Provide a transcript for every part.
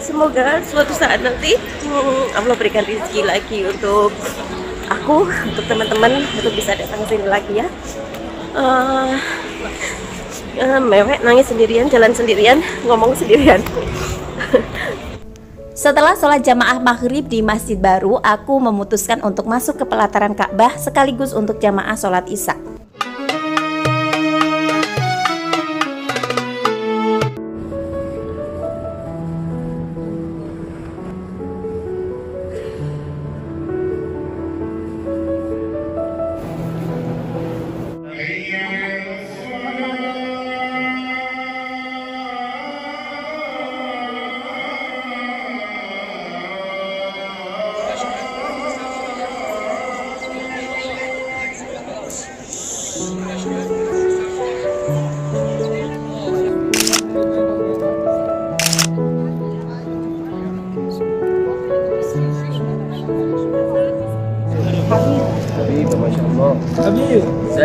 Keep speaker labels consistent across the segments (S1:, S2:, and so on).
S1: Semoga suatu saat nanti hmm, Allah berikan rezeki lagi untuk aku untuk teman-teman untuk bisa datang ke sini lagi ya Eh, eh, mewek nangis sendirian jalan sendirian ngomong sendirian
S2: Setelah sholat jamaah maghrib di Masjid Baru, aku memutuskan untuk masuk ke pelataran Ka'bah sekaligus untuk jamaah sholat isya.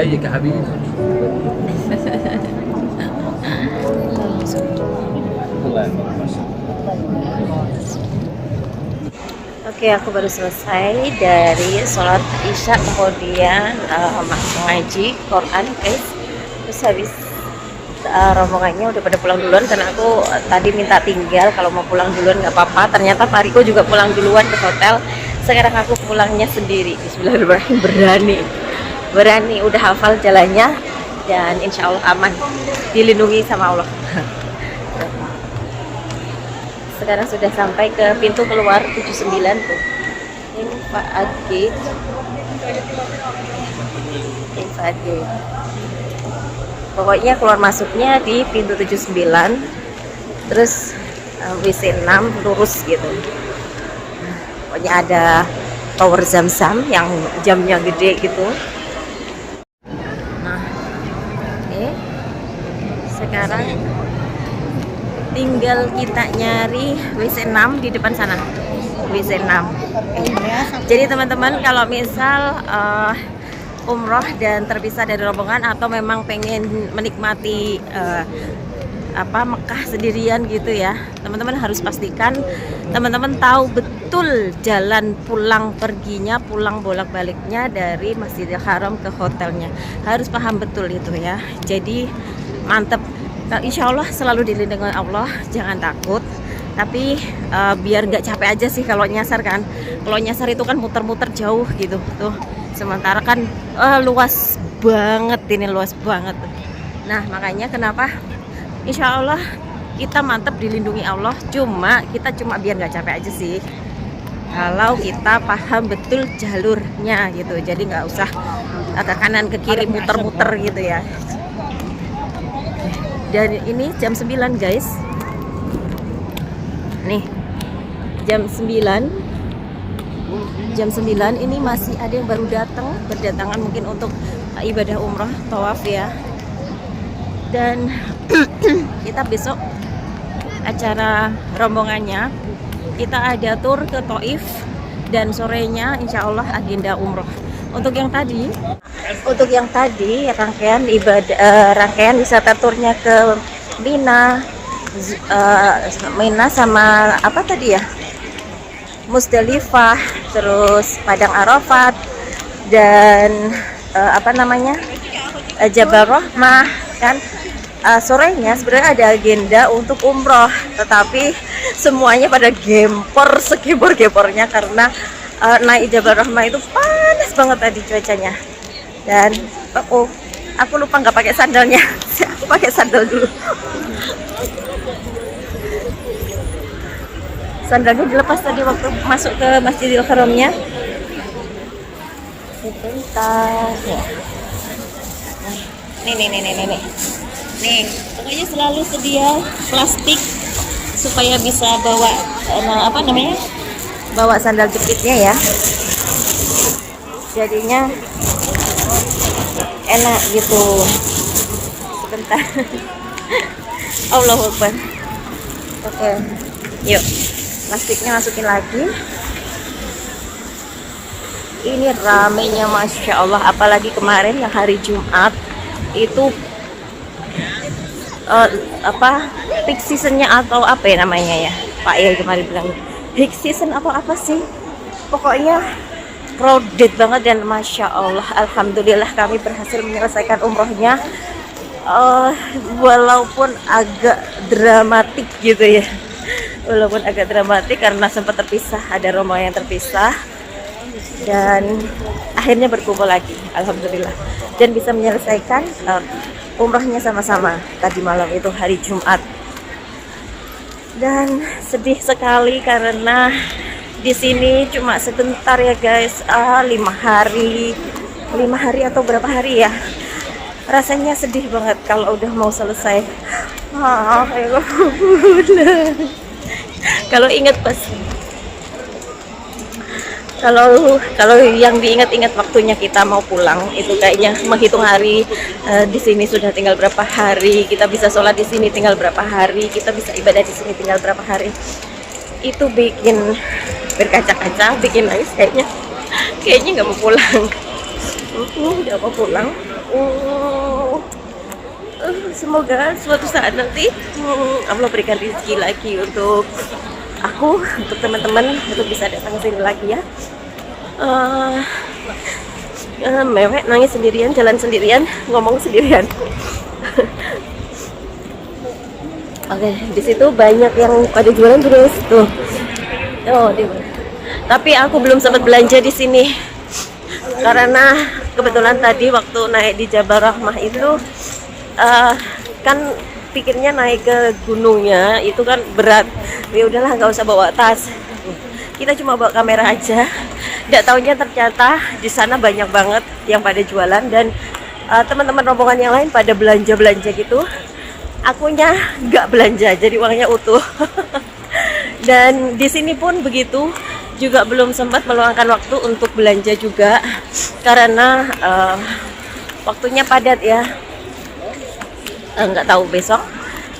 S3: ازيك يا حبيبي الله يحفظك ما شاء الله
S1: Oke, aku baru selesai dari sholat isya kemudian uh, ngaji Quran guys. Terus habis uh, rombongannya udah pada pulang duluan karena aku uh, tadi minta tinggal kalau mau pulang duluan nggak apa-apa. Ternyata Pariko juga pulang duluan ke hotel. Sekarang aku pulangnya sendiri. Bismillahirrahmanirrahim berani, berani udah hafal jalannya dan insya Allah aman. Dilindungi sama Allah. sekarang sudah sampai ke pintu keluar 79 tuh. Ini Faat Gate ini Faat Gate pokoknya keluar masuknya di pintu 79 terus uh, WC 6 lurus gitu. Pokoknya ada tower zam-zam yang jamnya gede gitu nah oke sekarang tinggal kita nyari WC 6 di depan sana. WC 6 jadi teman-teman kalau misal uh, umroh dan terpisah dari rombongan atau memang pengen menikmati uh, apa Mekah sendirian gitu ya teman-teman harus pastikan teman-teman tahu betul jalan pulang perginya pulang bolak-baliknya dari Masjidil Haram ke hotelnya. Harus paham betul itu ya. Jadi mantep insya Allah selalu dilindungi Allah, jangan takut. Tapi uh, biar nggak capek aja sih kalau nyasar kan. Kalau nyasar itu kan muter-muter jauh gitu tuh. Sementara kan uh, luas banget ini luas banget. Nah makanya kenapa? Insya Allah kita mantep dilindungi Allah. Cuma kita cuma biar nggak capek aja sih. Kalau kita paham betul jalurnya gitu, jadi nggak usah ke kanan ke kiri muter-muter gitu ya dan ini jam 9 guys. Nih jam 9 jam 9 ini masih ada yang baru datang berdatangan mungkin untuk ibadah umrah tawaf ya. Dan kita besok acara rombongannya. Kita ada tur ke Taif dan sorenya insya Allah agenda umroh untuk yang tadi untuk yang tadi rangkaian ibadah uh, rangkaian wisata turnya ke Mina uh, Mina sama apa tadi ya? Musdalifah terus Padang Arafat dan uh, apa namanya? Uh, Jabal Rahmah kan? Uh, sorenya sebenarnya ada agenda untuk umroh tetapi semuanya pada gempor segempor-gempornya karena uh, naik Jabal Rahmah itu panas banget tadi cuacanya dan oh, aku lupa nggak pakai sandalnya. Aku pakai sandal dulu. Sandalnya dilepas tadi waktu masuk ke Masjidil Haramnya sebentar ya. Nih nih nih nih nih nih. Pokoknya selalu sedia plastik supaya bisa bawa nah, apa namanya? Bawa sandal jepitnya ya. Jadinya enak gitu. Sebentar. Allah oke. Yuk plastiknya masukin lagi. Ini ramenya Masya Allah. Apalagi kemarin yang hari Jumat itu uh, apa peak seasonnya atau apa ya namanya ya? Pak ya kemarin bilang peak season apa apa sih? Pokoknya crowded banget dan masya Allah alhamdulillah kami berhasil menyelesaikan umrohnya. Eh, walaupun agak dramatik gitu ya. Walaupun agak dramatik karena sempat terpisah ada rombongan yang terpisah. Dan akhirnya berkumpul lagi alhamdulillah. Dan bisa menyelesaikan eh, umrohnya sama-sama tadi malam itu hari Jumat. Dan sedih sekali karena di sini cuma sebentar ya guys. Ah lima hari. Lima hari atau berapa hari ya? Rasanya sedih banget kalau udah mau selesai. Ah ya kalau ingat pas kalau kalau yang diingat-ingat waktunya kita mau pulang itu kayaknya menghitung hari eh, di sini sudah tinggal berapa hari. Kita bisa sholat di sini tinggal berapa hari. Kita bisa ibadah di sini tinggal berapa hari. Itu bikin berkaca-kaca bikin nangis kayaknya. Kayaknya nggak mau pulang. Uh, nggak mau pulang. Uh, uh, semoga suatu saat nanti hmm, Allah berikan rezeki lagi untuk aku untuk teman-teman untuk bisa datang sini lagi ya. Eh, eh, mewek nangis sendirian jalan sendirian ngomong sendirian. Oke di situ banyak yang pada jualan terus tuh. Oh di tapi aku belum sempat belanja di sini. Karena kebetulan tadi waktu naik di Jabal Rahmah itu eh, kan pikirnya naik ke gunungnya itu kan berat. Ya udahlah nggak usah bawa tas. Kita cuma bawa kamera aja. Tidak tahunya ternyata di sana banyak banget yang pada jualan dan eh, teman-teman rombongan yang lain pada belanja belanja gitu. Akunya nggak belanja jadi uangnya utuh. Dan di sini pun begitu juga belum sempat meluangkan waktu untuk belanja juga karena eh, waktunya padat ya. Eh, nggak tahu besok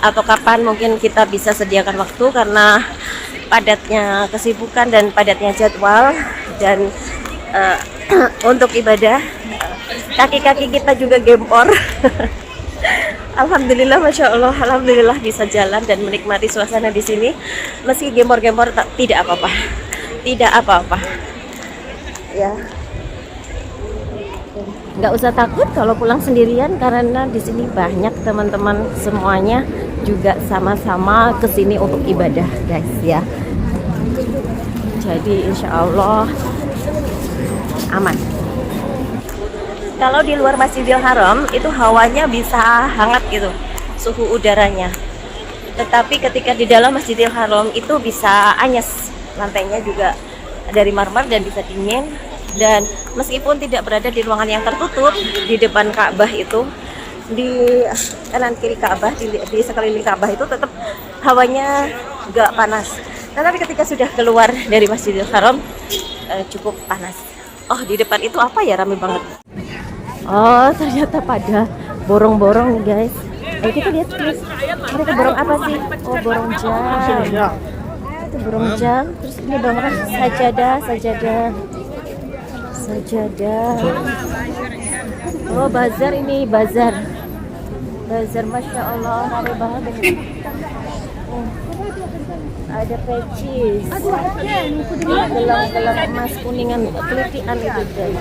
S1: atau kapan mungkin kita bisa sediakan waktu karena padatnya kesibukan dan padatnya jadwal dan eh, untuk ibadah kaki-kaki kita juga gempor. Alhamdulillah, masya Allah, alhamdulillah bisa jalan dan menikmati suasana di sini. Meski gempor-gempor tidak apa-apa, tidak apa-apa. Ya, nggak usah takut kalau pulang sendirian karena di sini banyak teman-teman semuanya juga sama-sama ke sini untuk ibadah, guys ya. Jadi insya Allah aman. Kalau di luar Masjidil Haram itu hawanya bisa hangat gitu, suhu udaranya. Tetapi ketika di dalam Masjidil Haram itu bisa anyes, lantainya juga dari marmer dan bisa dingin. Dan meskipun tidak berada di ruangan yang tertutup di depan Ka'bah itu, di kanan kiri Ka'bah di, di sekeliling Ka'bah itu tetap hawanya nggak panas. Tetapi ketika sudah keluar dari Masjidil Haram eh, cukup panas. Oh di depan itu apa ya rame banget. Oh, ternyata pada borong-borong guys. Eh, kita lihat please. Mereka borong apa sih? Oh, borong jam. Itu borong jam. Terus ini borong sajadah, sajadah. Sajadah. Oh, bazar ini, bazar. Bazar, Masya Allah, rame banget ini. Ada pecis. Gelang-gelang emas kuningan, kelitian itu guys.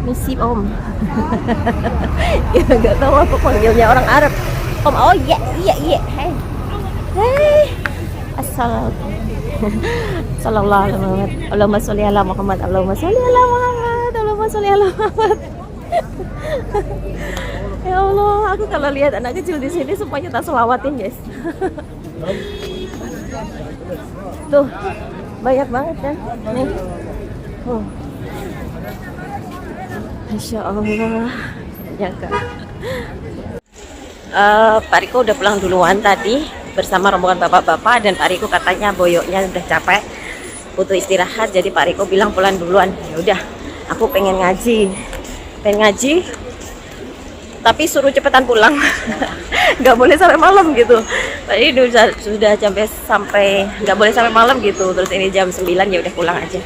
S1: Misi Om. ya nggak tahu apa panggilnya orang Arab. Om, oh iya iya iya. Hei, hei. Asal. Sallallahu alaihi Muhammad. Allahumma sholli ala Muhammad. Allahumma sholli ala Muhammad. Allahumma sholli ala Muhammad. ya Allah, aku kalau lihat anak kecil di sini semuanya tak selawatin guys. Tuh, banyak banget kan? Nih. Oh. Masya Allah nyangka Eh, Pak Riko udah pulang duluan tadi bersama rombongan bapak-bapak dan Pak Riko katanya boyoknya udah capek butuh istirahat jadi Pak Riko bilang pulang duluan. Ya udah aku pengen ngaji. Pengen ngaji tapi suruh cepetan pulang. Nggak boleh sampai malam gitu. Tadi sudah sudah sampai sampai nggak boleh sampai malam gitu. Terus ini jam 9 ya udah pulang aja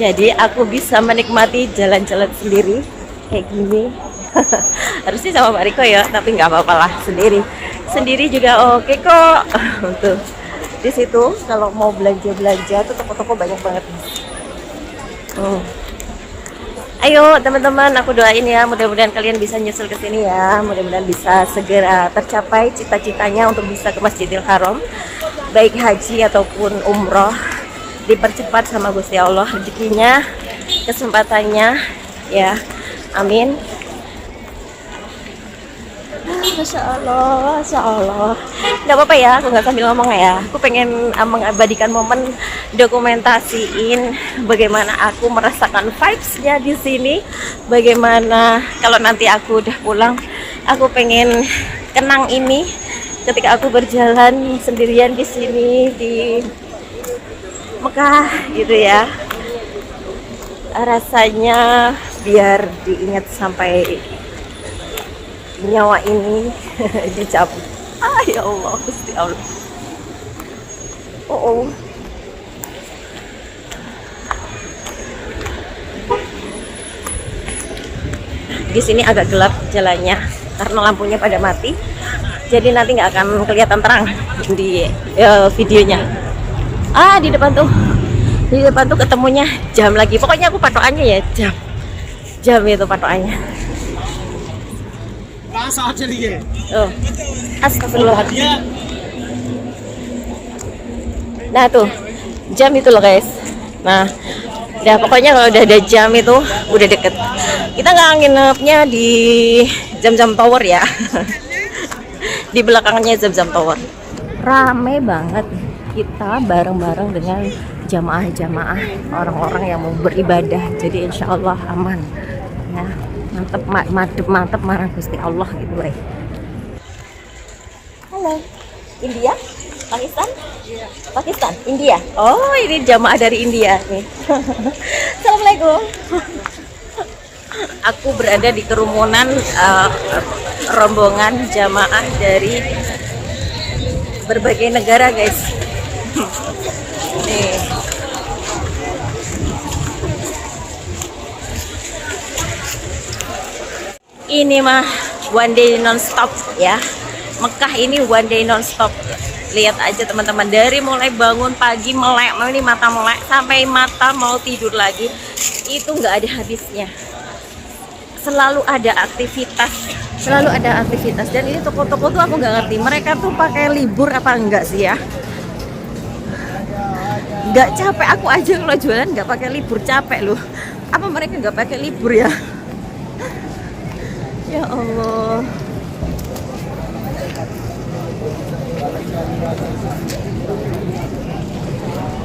S1: Jadi aku bisa menikmati jalan-jalan sendiri kayak gini. Harusnya sama Mbak Riko ya, tapi nggak apa-apa lah sendiri. Sendiri juga oke kok. Tuh. Di situ kalau mau belanja-belanja tuh toko-toko banyak banget. Hmm. Ayo teman-teman, aku doain ya mudah-mudahan kalian bisa nyusul ke sini ya. Mudah-mudahan bisa segera tercapai cita-citanya untuk bisa ke Masjidil Haram. Baik haji ataupun umroh dipercepat sama Gusti Allah rezekinya, kesempatannya ya. Amin. Masya Allah, Masya Allah. Nggak apa-apa ya, aku nggak sambil ngomong ya. Aku pengen uh, mengabadikan momen dokumentasiin bagaimana aku merasakan vibes-nya di sini. Bagaimana kalau nanti aku udah pulang, aku pengen kenang ini ketika aku berjalan sendirian di sini di Mekah gitu ya. Rasanya biar diingat sampai nyawa ini dicabut. Ah ya Allah, Gusti Allah. Oh, oh. Di sini agak gelap jalannya karena lampunya pada mati. Jadi nanti nggak akan kelihatan terang di eh, videonya ah di depan tuh. Di depan tuh ketemunya jam lagi. Pokoknya aku patokannya ya jam. Jam itu patokannya. Oh. Astagfirullah. Nah tuh. Jam itu loh guys. Nah udah pokoknya kalau udah ada jam itu udah deket. Kita nggak nginepnya di jam-jam tower ya. Di belakangnya jam-jam tower. Rame banget kita bareng-bareng dengan jamaah-jamaah orang-orang yang mau beribadah. Jadi insya Allah aman. Ya, mantep, ma- mantep, mantep, marah Gusti Allah gitu weh. Halo, India? Pakistan? Pakistan? India? Oh, ini jamaah dari India nih. Assalamualaikum. Aku berada di kerumunan eh, rombongan jamaah dari berbagai negara, guys. Ini mah one day non-stop ya. Mekah ini one day non-stop. Lihat aja teman-teman dari mulai bangun pagi melek, ini mata melek sampai mata mau tidur lagi itu nggak ada habisnya. Selalu ada aktivitas, selalu ada aktivitas dan ini toko-toko tuh aku nggak ngerti mereka tuh pakai libur apa enggak sih ya? Nggak capek aku aja kalau jualan nggak pakai libur capek loh. Apa mereka nggak pakai libur ya? Ya Allah.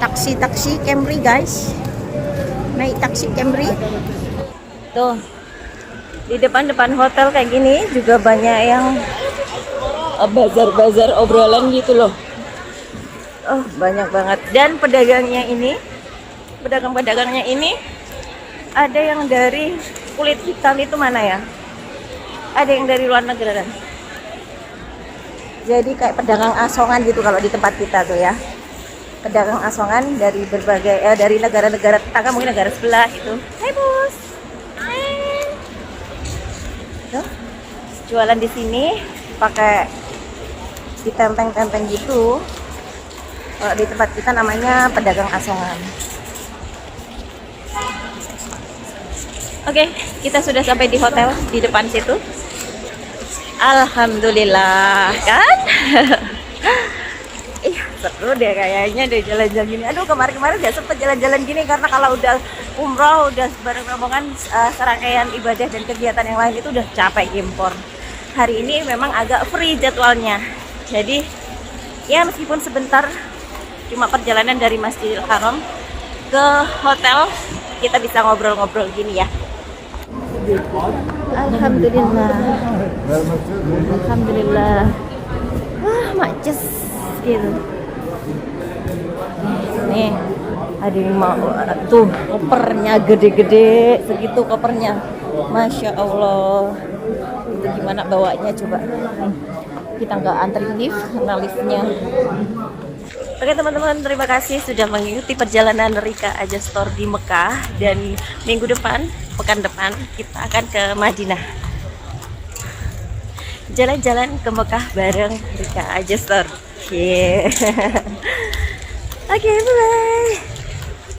S1: Taksi-taksi Camry guys. Naik taksi Camry. Tuh. Di depan-depan hotel kayak gini juga banyak yang eh, bazar-bazar obrolan gitu loh. Oh, banyak banget. Dan pedagangnya ini, pedagang-pedagangnya ini ada yang dari kulit hitam itu mana ya? ada yang dari luar negara jadi kayak pedagang asongan gitu kalau di tempat kita tuh ya pedagang asongan dari berbagai eh, dari negara-negara tetangga mungkin negara sebelah gitu Hai bos Hai. Tuh, jualan di sini pakai ditenteng-tenteng gitu kalau di tempat kita namanya pedagang asongan Oke, kita sudah sampai di hotel di depan situ. Alhamdulillah, kan? Ih, seru deh kayaknya deh jalan-jalan gini. Aduh, kemarin-kemarin gak sempet jalan-jalan gini karena kalau udah umroh, udah bareng rombongan eh, serangkaian ibadah dan kegiatan yang lain itu udah capek impor. Hari ini memang agak free jadwalnya. Jadi, ya meskipun sebentar cuma perjalanan dari Masjidil Haram ke hotel, kita bisa ngobrol-ngobrol gini ya. Alhamdulillah. Alhamdulillah. Wah, macis gitu. Nih, ada mau tuh kopernya gede-gede, segitu kopernya. Masya Allah. Itu gimana bawanya coba? Kita nggak antri lift, karena liftnya Oke teman-teman, terima kasih sudah mengikuti perjalanan Rika Aja Store di Mekah dan minggu depan, pekan depan kita akan ke Madinah. Jalan-jalan ke Mekah bareng Rika Aja Store. Yeah. Oke, bye.